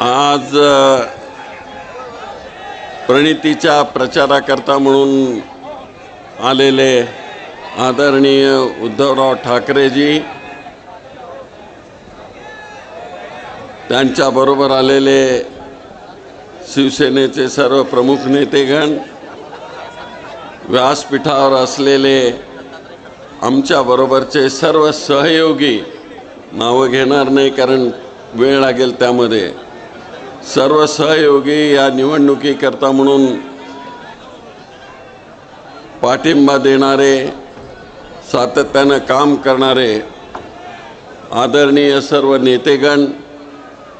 आज प्रणितीच्या प्रचाराकरता म्हणून आलेले आदरणीय उद्धवराव ठाकरेजी त्यांच्याबरोबर आलेले शिवसेनेचे सर्व प्रमुख नेतेगण व्यासपीठावर असलेले आमच्याबरोबरचे सर्व सहयोगी नावं घेणार नाही कारण वेळ लागेल त्यामध्ये. सर्व सहयोगी या निवडणुकीकरता म्हणून पाठिंबा देणारे सातत्यानं काम करणारे आदरणीय सर्व नेतेगण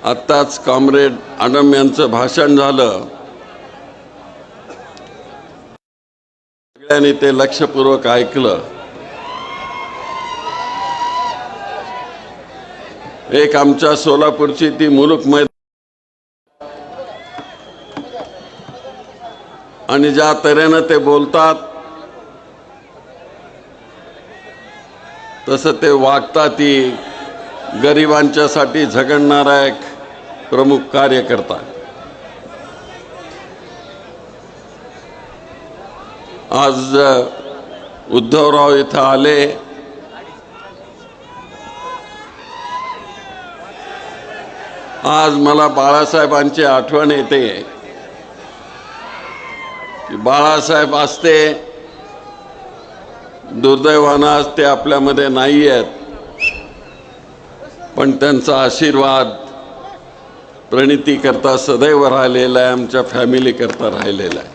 आत्ताच कॉम्रेड आडम यांचं भाषण झालं. सगळ्यांनी ते लक्षपूर्वक ऐकलं. एक आमच्या सोलापूरची ती मुलुक मैदान आणि ज्या तऱ्हेनं ते बोलतात तसं ते वागतात गरिबांच्यासाठी झगडणारा एक प्रमुख कार्यकर्ता. आज उद्धवराव इथं आले. आज मला बाळासाहेबांची आठवण येते. की बाळासाहेब असते दुर्दैवानं आज ते आपल्यामध्ये नाही आहेत पण त्यांचा आशीर्वाद प्रणितीकरता सदैव राहिलेला आहे आमच्या फॅमिलीकरता राहिलेला आहे.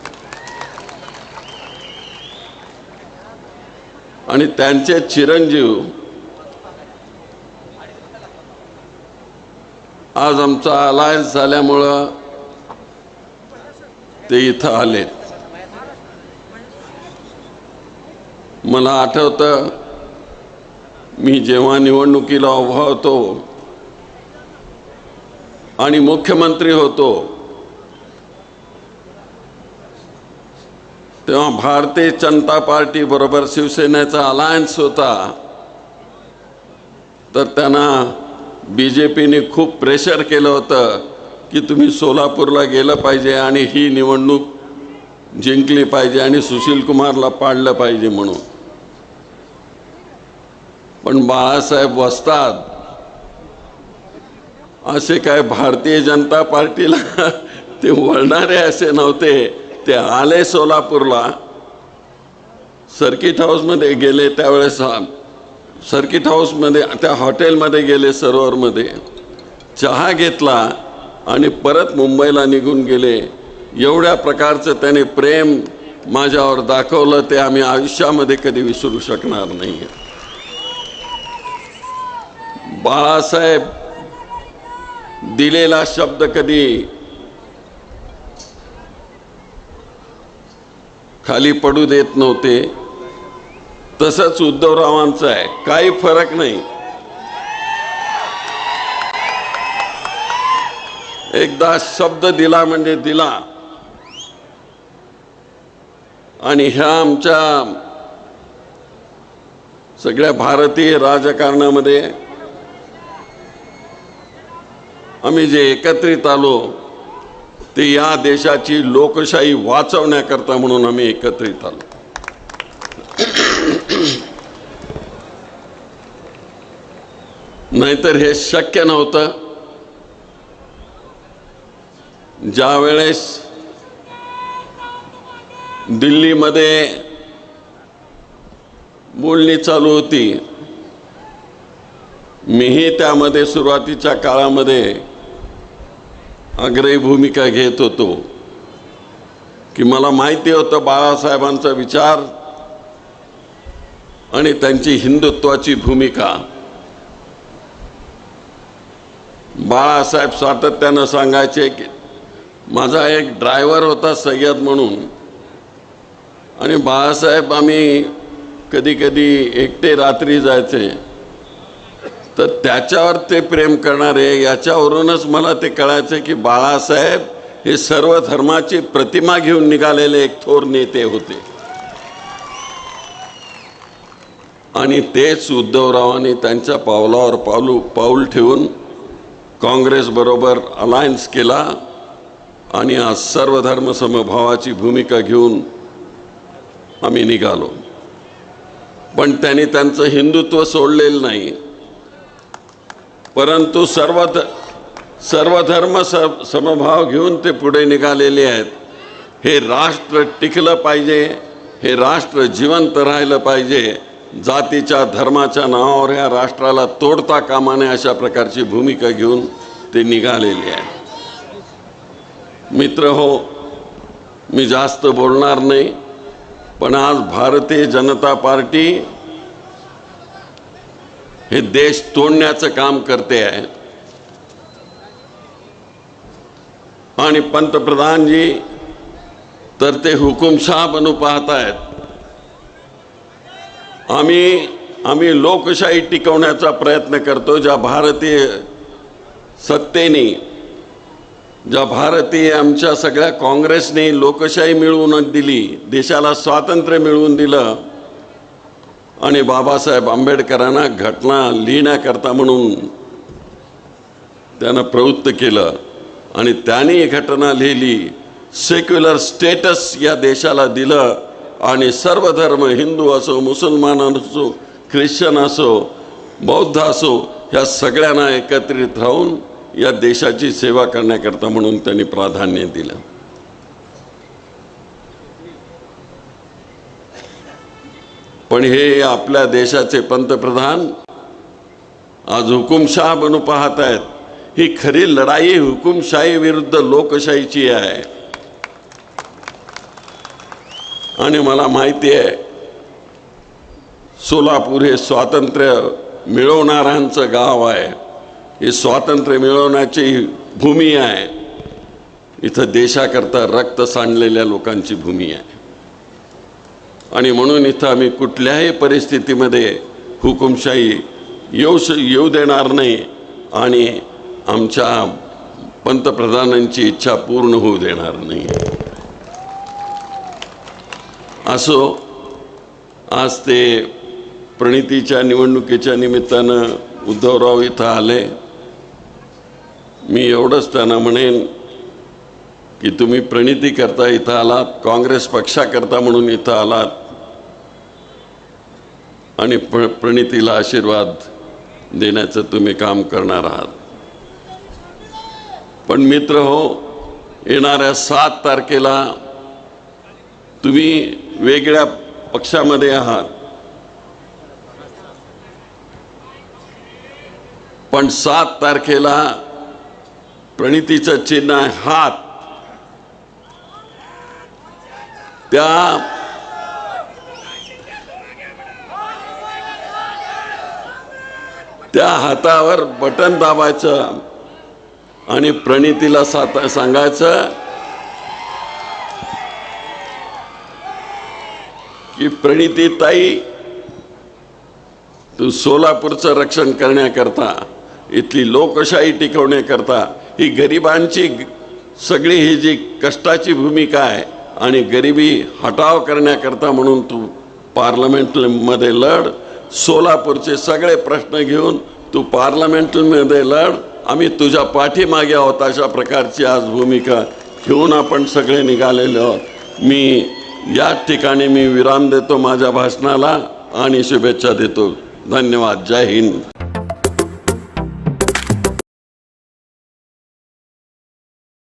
आणि त्यांचे चिरंजीव आज आमचा अलायन्स झाल्यामुळं ते इथं आलेत. मला आठवतं मी जेव्हा निवडणुकीला उभा होतो आणि मुख्यमंत्री होतो तेव्हा भारतीय जनता पार्टी बरोबर शिवसेनेचा अलायन्स होता. तर त्यांना बी जे पीने खूप प्रेशर केलं होतं की तुम्ही सोलापूरला गेलं पाहिजे आणि ही निवडणूक जिंकली पाहिजे आणि सुशील कुमारला पाडलं पाहिजे म्हणून. पण बाळासाहेब वसतात असे काय भारतीय जनता पार्टीला ते वळणारे असे नव्हते. ते आले सोलापूरला. सर्किट हाऊसमध्ये गेले त्यावेळेस हा- सर्किट हाऊसमध्ये त्या हॉटेलमध्ये गेले सरोवरमध्ये. चहा घेतला आणि परत मुंबईला निघून गेले. एवढ्या प्रकारचं त्याने प्रेम माझ्यावर दाखवलं ते आम्ही आयुष्यामध्ये कधी विसरू शकणार नाही बाळासाहेब दिलेला शब्द कधी खाली पडू देत नव्हते. तसंच उद्धवरावांचं आहे. काही फरक नाही. एकदा शब्द दिला म्हणजे दिला. आणि ह्या आमच्या सगळ्या भारतीय राजकारणामध्ये आम्ही जे एकत्रित आलो ते या देशाची लोकशाही वाचवण्याकरता म्हणून आम्ही एकत्रित आलो. नाहीतर हे शक्य नव्हतं. ज्या वेळेस दिल्लीमध्ये बोलणी चालू होती मीही त्यामध्ये सुरुवातीच्या काळामध्ये आग्रही भूमिका घेत होतो की मला माहिती होतं बाळासाहेबांचा विचार आणि त्यांची हिंदुत्वाची भूमिका. बाळासाहेब सातत्यानं सांगायचे की माझा एक ड्रायव्हर होता सय्यद म्हणून. आणि बाळासाहेब आम्ही कधी कधी एकटे रात्री जायचे. तर त्याच्यावर ते प्रेम करणारे याच्यावरूनच मला ते कळायचं की बाळासाहेब हे सर्व धर्माची प्रतिमा घेऊन निघालेले एक थोर नेते होते. आणि तेच उद्धवरावांनी त्यांच्या पावलावर पाऊल पाऊल ठेवून काँग्रेसबरोबर अलायन्स केला आणि आज सर्वधर्म समभावाची भूमिका घेऊन आम्ही निघालो. पण त्यांनी त्यांचं हिंदुत्व सोडलेलं नाही. परंतु सर्व ध- सर्व धर्म स समभाव घेऊन ते पुढे निघालेले आहेत. हे राष्ट्र टिकलं पाहिजे हे राष्ट्र जिवंत राहिलं पाहिजे जातीच्या धर्माच्या नावावर ह्या राष्ट्राला तोडता कामा नये अशा प्रकारची भूमिका घेऊन ते निघालेले आहे मित्र हो मी जास्त बोलणार नाही पण आज भारतीय जनता पार्टी हे देश तोडण्याचं काम करते आहे. आणि पंतप्रधानजी तर ते हुकुमशहा बनू पाहत आहेत आम्ही आम्ही लोकशाही टिकवण्याचा प्रयत्न करतो ज्या भारतीय सत्तेने ज्या भारतीय आमच्या सगळ्या काँग्रेसने लोकशाही मिळवून दिली देशाला स्वातंत्र्य मिळवून दिलं आणि बाबासाहेब आंबेडकरांना घटना लिहिण्याकरता म्हणून त्यानं प्रवृत्त केलं. आणि त्याने ही घटना लिहिली सेक्युलर स्टेटस या देशाला दिलं आणि सर्व धर्म हिंदू असो मुसलमान असो ख्रिश्चन असो बौद्ध असो ह्या सगळ्यांना एकत्रित राहून या देशाची सेवा करण्याकरता म्हणून त्यांनी प्राधान्य दिलं. पण हे आपल्या देशाचे पंतप्रधान आज हुकुमशाह बनू पाहत आहेत. ही खरी लढाई हुकुमशाही विरुद्ध लोकशाहीची आहे. आणि मला माहिती आहे सोलापूर हे स्वातंत्र्य मिळवणाऱ्यांचं गाव आहे. हे स्वातंत्र्य मिळवण्याची भूमी आहे. इथं देशाकरता रक्त सांडलेल्या लोकांची भूमी आहे. आणि म्हणून इथं आम्ही कुठल्याही परिस्थितीमध्ये हुकुमशाही येऊ श येऊ देणार नाही आणि आमच्या पंतप्रधानांची इच्छा पूर्ण होऊ देणार नाही. असो आज ते प्रणितीच्या निवडणुकीच्या निमित्तानं उद्धवराव इथं आले. मी एवढंच त्यांना म्हणेन की तुम्ही प्रणिती करता इथं आलात काँग्रेस पक्षाकरता म्हणून इथं आलात. आणि प्र प्रणितीला आशीर्वाद देण्याचं तुम्ही काम करणार आहात. पण मित्र हो येणाऱ्या सात तारखेला तुम्ही वेगळ्या पक्षामध्ये आहात. पण सात तारखेला प्रणितीचं चिन्ह आहे हात. त्या त्या हातावर बटन दाबायचं आणि प्रणितीला साता सांगायचं की प्रणिती ताई तू सोलापूरचं रक्षण करण्याकरता इथली लोकशाही टिकवण्याकरता ही गरिबांची सगळी ही जी कष्टाची भूमिका आहे आणि गरिबी हटाव करण्याकरता म्हणून तू पार्लमेंटमध्ये लढ सोलापूरचे सगळे प्रश्न घेऊन तू पार्लमेंटमध्ये लढ. आम्ही तुझ्या पाठीमागे आहोत अशा प्रकारची आज भूमिका घेऊन आपण सगळे निघालेलो आहोत. मी या ठिकाणी मी विराम देतो माझ्या भाषणाला आणि शुभेच्छा देतो. धन्यवाद. जय हिंद.